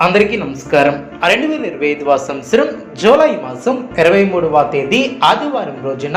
అందరికీ నమస్కారం. రెండు వేల ఇరవై ఐదవ సంవత్సరం జూలై మాసం ఇరవై మూడవ తేదీ ఆదివారం రోజున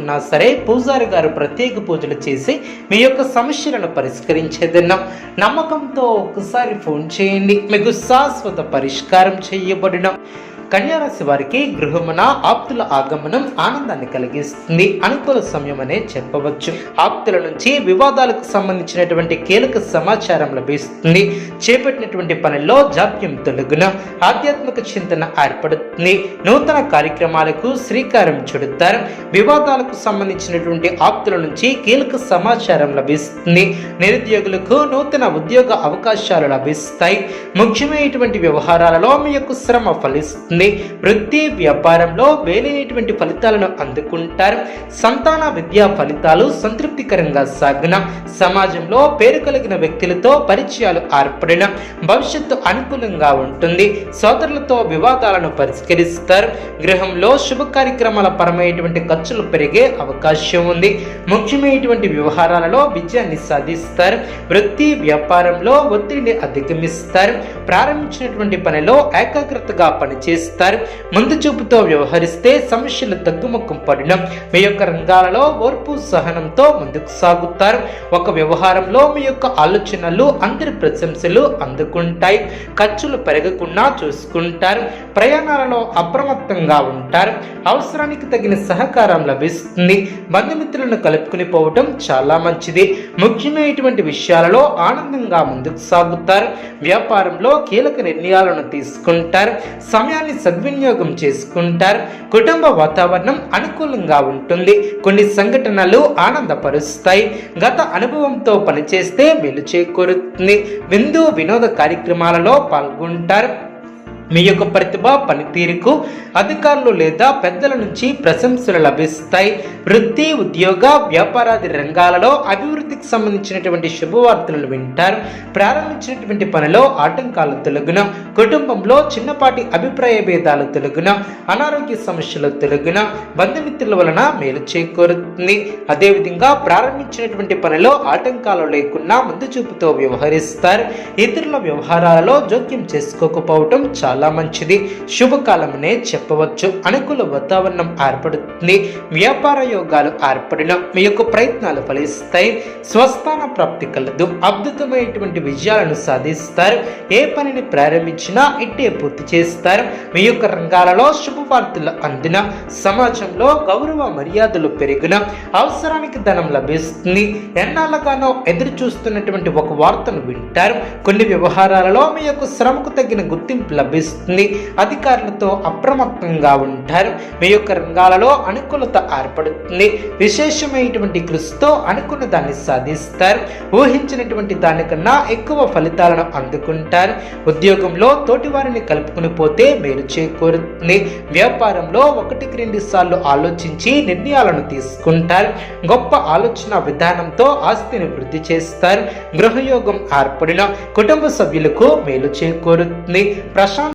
ఉన్నా సరే పూజారి గారు ప్రత్యేక పూజలు చేసి మీ యొక్క సమస్యలను పరిష్కరించేదన్నాం. నమ్మకంతో ఒకసారి ఫోన్ చేయండి. మీకు శాశ్వత పరిష్కారం చేయబడిన కన్యారాశి వారికి గృహమున ఆప్తుల ఆగమనం ఆనందాన్ని కలిగిస్తుంది. అనుకూల సమయం అనే చెప్పవచ్చు. ఆప్తుల నుంచి వివాదాలకు సంబంధించినటువంటి కీలక సమాచారం లభిస్తుంది. చేపట్టినటువంటి పనుల్లో జాప్యం తొలగున ఆధ్యాత్మిక చింతన ఏర్పడుతుంది. నూతన కార్యక్రమాలకు శ్రీకారం చుడతారు. వివాదాలకు సంబంధించినటువంటి ఆప్తుల నుంచి కీలక సమాచారం లభిస్తుంది. నిరుద్యోగులకు నూతన ఉద్యోగ అవకాశాలు లభిస్తాయి. ముఖ్యమైనటువంటి వ్యవహారాలలో మీ యొక్క శ్రమ ఫలిస్తుంది. వృత్తి వ్యాపారంలో వేలైనటువంటి ఫలితాలను అందుకుంటారు. సంతాన విద్యా ఫలితాలు సంతృప్తికరంగా సాగిన సమాజంలో పేరు కలిగిన వ్యక్తులతో పరిచయాలు ఏర్పడిన భవిష్యత్తు అనుకూలంగా ఉంటుంది. సోదరులతో వివాదాలను పరిష్కరిస్తారు. గృహంలో శుభ కార్యక్రమాల పరమైనటువంటి ఖర్చులు పెరిగే అవకాశం ఉంది. ముఖ్యమైనటువంటి వ్యవహారాలలో విజయాన్ని సాధిస్తారు. వృత్తి వ్యాపారంలో ఒత్తిడిని అధిగమిస్తారు. ప్రారంభించినటువంటి పనిలో ఏకాగ్రతగా పనిచేస్తారు ముందు చూపుతో వ్యవహరిస్తే సమస్యలు తగ్గుముఖం పడడం మీ యొక్క రంగాలలో ఓర్పు సహనంతో ముందుకు సాగుతారు. ఒక వ్యవహారంలో మీ యొక్క ఆలోచనలు అందరి ప్రశంసలు అందుకుంటాయి. ఖర్చులు పెరగకుండా చూసుకుంటారు. ప్రయాణాలలో అప్రమత్తంగా ఉంటారు. అవసరానికి తగిన సహకారం లభిస్తుంది. బంధుమిత్రులను కలుపుకుని పోవటం చాలా మంచిది. ముఖ్యమైనటువంటి విషయాలలో ఆనందంగా ముందుకు సాగుతారు. వ్యాపారంలో కీలక నిర్ణయాలను తీసుకుంటారు. సమయాన్ని సద్వినియోగం చేసుకుంటారు. కుటుంబ వాతావరణం అనుకూలంగా ఉంటుంది. కొన్ని సంఘటనలు ఆనందపరుస్తాయి. గత అనుభవంతో పనిచేస్తే మేలు చేకూరుతుంది. విందు వినోద కార్యక్రమాలలో పాల్గొంటారు. మీ యొక్క ప్రతిభ పనితీరుకు అధికారులు లేదా పెద్దల నుంచి ప్రశంసలు లభిస్తాయి. వృత్తి ఉద్యోగ వ్యాపారాది రంగాలలో అభివృద్ధికి సంబంధించినటువంటి శుభవార్తలను వింటారు. ప్రారంభించినటువంటి పనిలో ఆటంకాలు తొలగున. కుటుంబంలో చిన్నపాటి అభిప్రాయ భేదాలు తొలగున. అనారోగ్య సమస్యలు తొలగున. బంధుమిత్రుల వలన మేలు చేకూరుతుంది. అదేవిధంగా ప్రారంభించినటువంటి పనిలో ఆటంకాలు లేకుండా ముందు చూపుతో వ్యవహరిస్తారు. ఇతరుల వ్యవహారాలలో జోక్యం చేసుకోకపోవటం చాలా మంచిది. శుభకాలమనే చెప్పవచ్చు. అనుకూల వాతావరణం ఏర్పడుతుంది. వ్యాపార యోగాలు ఏర్పడిన మీ యొక్క ప్రయత్నాలు ఫలిస్తాయి. స్వస్థాన ప్రాప్తి కలదు. అద్భుతమైనటువంటి విజయాలను సాధిస్తారు. ఏ పనిని ప్రారంభించినా ఇట్టే పూర్తి చేస్తారు. మీ యొక్క రంగాలలో శుభవార్తలు అందిన సమాజంలో గౌరవ మర్యాదలు పెరిగిన అవసరానికి ధనం లభిస్తుంది. ఎన్నాళ్ళగానో ఎదురు చూస్తున్నటువంటి ఒక వార్తను వింటారు. కొన్ని వ్యవహారాలలో మీ యొక్క శ్రమకు తగిన గుర్తింపు లభిస్తుంది. అధికారులతో అప్రమత్తంగా ఉంటారు. మీ యొక్క రంగాలలో అనుకూలత ఏర్పడుతుంది విశేషమైనటువంటి కృషితో అనుకున్న దాన్ని సాధిస్తారు. ఊహించినటువంటి దానికన్నా ఎక్కువ ఫలితాలను అందుకుంటారు. ఉద్యోగంలో తోటి వారిని కలుపుకుని పోతే మేలు చేకూరుతుంది వ్యాపారంలో ఒకటికి రెండు సార్లు ఆలోచించి నిర్ణయాలను తీసుకుంటారు. గొప్ప ఆలోచన విధానంతో ఆస్తిని వృద్ధి చేస్తారు. గృహయోగం ఏర్పడిన కుటుంబ సభ్యులకు మేలు చేకూరుతుంది. ప్రశాంత